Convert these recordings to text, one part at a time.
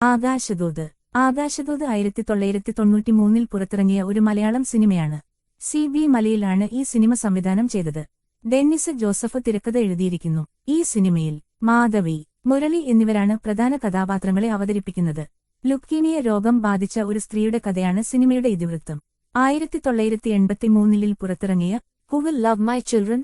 ആകാശദൂത്. ആകാശദൂത് ആയിരത്തി തൊള്ളായിരത്തി തൊണ്ണൂറ്റി മൂന്നിൽ പുറത്തിറങ്ങിയ ഒരു മലയാളം സിനിമയാണ്. സി ബി മലയിലാണ് ഈ സിനിമ സംവിധാനം ചെയ്തത്. ഡെന്നിസ് ജോസഫ് തിരക്കഥ എഴുതിയിരിക്കുന്നു. ഈ സിനിമയിൽ മാധവി മുരളി എന്നിവരാണ് പ്രധാന കഥാപാത്രങ്ങളെ അവതരിപ്പിക്കുന്നത്. ലുക്കീമിയ രോഗം ബാധിച്ച ഒരു സ്ത്രീയുടെ കഥയാണ് സിനിമയുടെ ഇതിവൃത്തം. ആയിരത്തി തൊള്ളായിരത്തി എൺപത്തിമൂന്നിൽ പുറത്തിറങ്ങിയ who will love my children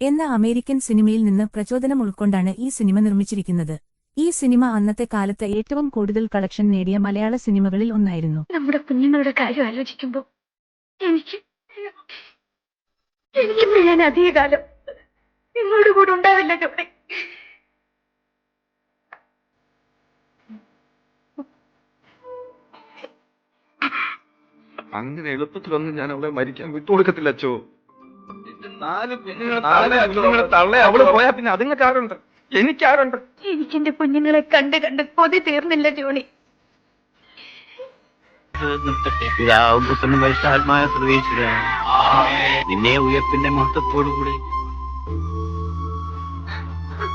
എന്ന അമേരിക്കൻ സിനിമയിൽ നിന്ന് പ്രചോദനം ഉൾക്കൊണ്ടാണ് ഈ സിനിമ നിർമ്മിച്ചിരിക്കുന്നത്. ഈ സിനിമ അന്നത്തെ കാലത്ത് ഏറ്റവും കൂടുതൽ കളക്ഷൻ നേടിയ മലയാള സിനിമകളിൽ ഒന്നായിരുന്നു. നമ്മുടെ കുഞ്ഞുങ്ങളുടെ കാര്യം ആലോചിക്കുമ്പോൾ എനിക്ക് എനിക്കിപ്പോ ഞാൻ അധികകാലം നിങ്ങളുടെ കൂടെ ഉണ്ടാവില്ല അങ്ങനെ എളുപ്പത്തിലൊന്നും ഞാൻ അവളെ മരിക്കാൻ വിട്ടുകൊടുക്കത്തില്ല അച്ചോ. നാല് കുഞ്ഞുങ്ങളെ തള്ളെ അവൾ പോയാ പിന്നെ അതുങ്ങൾക്ക് ആരുണ്ട് എനിക്കാരുണ്ട്? എനിക്ക് എന്റെ കുഞ്ഞുങ്ങളെ കണ്ട് കണ്ട് കൊതി തീർന്നില്ല ജോണി. പരിശുദ്ധാത്മായ പ്രവേശിക്കുക നിന്നെ ഉയർപ്പിന്റെ മഹത്വത്തോടുകൂടി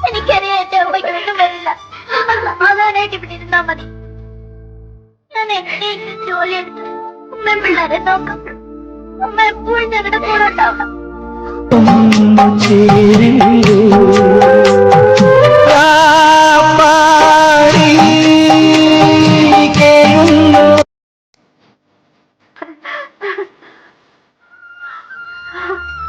എനിക്കറിയാം എന്റെ അമ്മയ്ക്ക് ഒന്നും വരില്ല. നമ്മൾ ഇവിടെ ഇരുന്നാ മതി. ഞാൻ എങ്ങനെയെങ്കിലും ജോലി എടുത്ത് ഉമ്മ പിള്ളേരെ നോക്കാം. ഉമ്മ എപ്പോഴും ഞങ്ങളുടെ കൂടെ ഉണ്ടാവണം.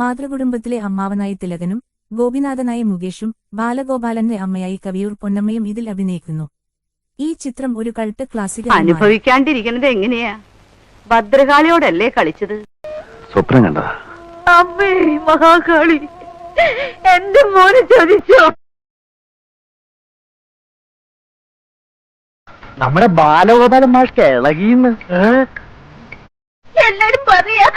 മാതൃകുടുംബത്തിലെ അമ്മാവനായി തിലകനും ഗോപിനാഥനായി മുകേഷും ബാലഗോപാലന്റെ അമ്മയായി കവിയൂർ പൊന്നമ്മയും ഇതിൽ അഭിനയിക്കുന്നു. ഈ ചിത്രം ഒരു കൾട്ട് ക്ലാസിക് അനുഭവിക്കാണ്ടിരിക്കുന്നത് എങ്ങനെയാ? ഭദ്രകാളിയോടല്ലേ കളിച്ചത്? സ്വപ്നം കണ്ടതാ. അമ്മേ മഹാകാളി എന്റെ മോനെ ചോദിച്ചോ നമ്മുടെ ബാലഗോപാലൻ മാഷ്ക്ക് ഇളകിന്ന് എല്ലാരും പറയാ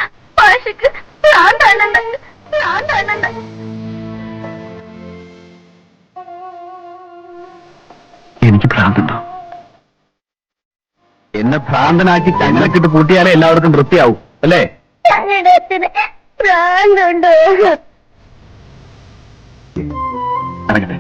എനിക്ക് ഭ്രാന്തുണ്ടോ? എന്നെ ഭ്രാന്തനാക്കി ചങ്ങലക്കിട്ട് പൂട്ടിയാലേ എല്ലാവർക്കും വൃത്തിയാവും അല്ലേ? ഭ്രാന്തുണ്ടോ? നടക്കട്ടെ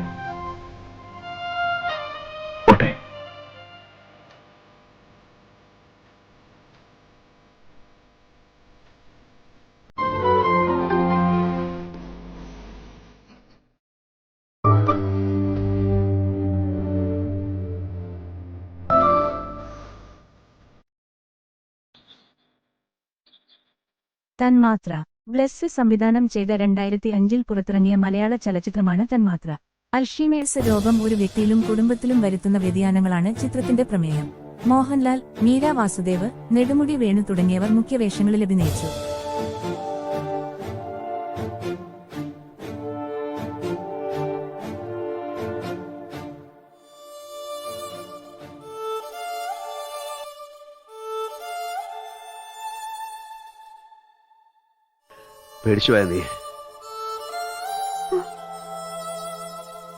തന്മാത്ര. ബ്ലെസ് സംവിധാനം ചെയ്ത രണ്ടായിരത്തി അഞ്ചിൽ പുറത്തിറങ്ങിയ മലയാള ചലച്ചിത്രമാണ് തന്മാത്ര. അൽഷിമേഴ്സ് രോഗം ഒരു വ്യക്തിയിലും കുടുംബത്തിലും വരുത്തുന്ന വ്യതിയാനങ്ങളാണ് ചിത്രത്തിന്റെ പ്രമേയം. മോഹൻലാൽ മീര വാസുദേവ് നെടുമുടി വേണു തുടങ്ങിയവർ മുഖ്യവേഷങ്ങളിൽ അഭിനയിച്ചു. പേടിച്ചു പോയ നീ.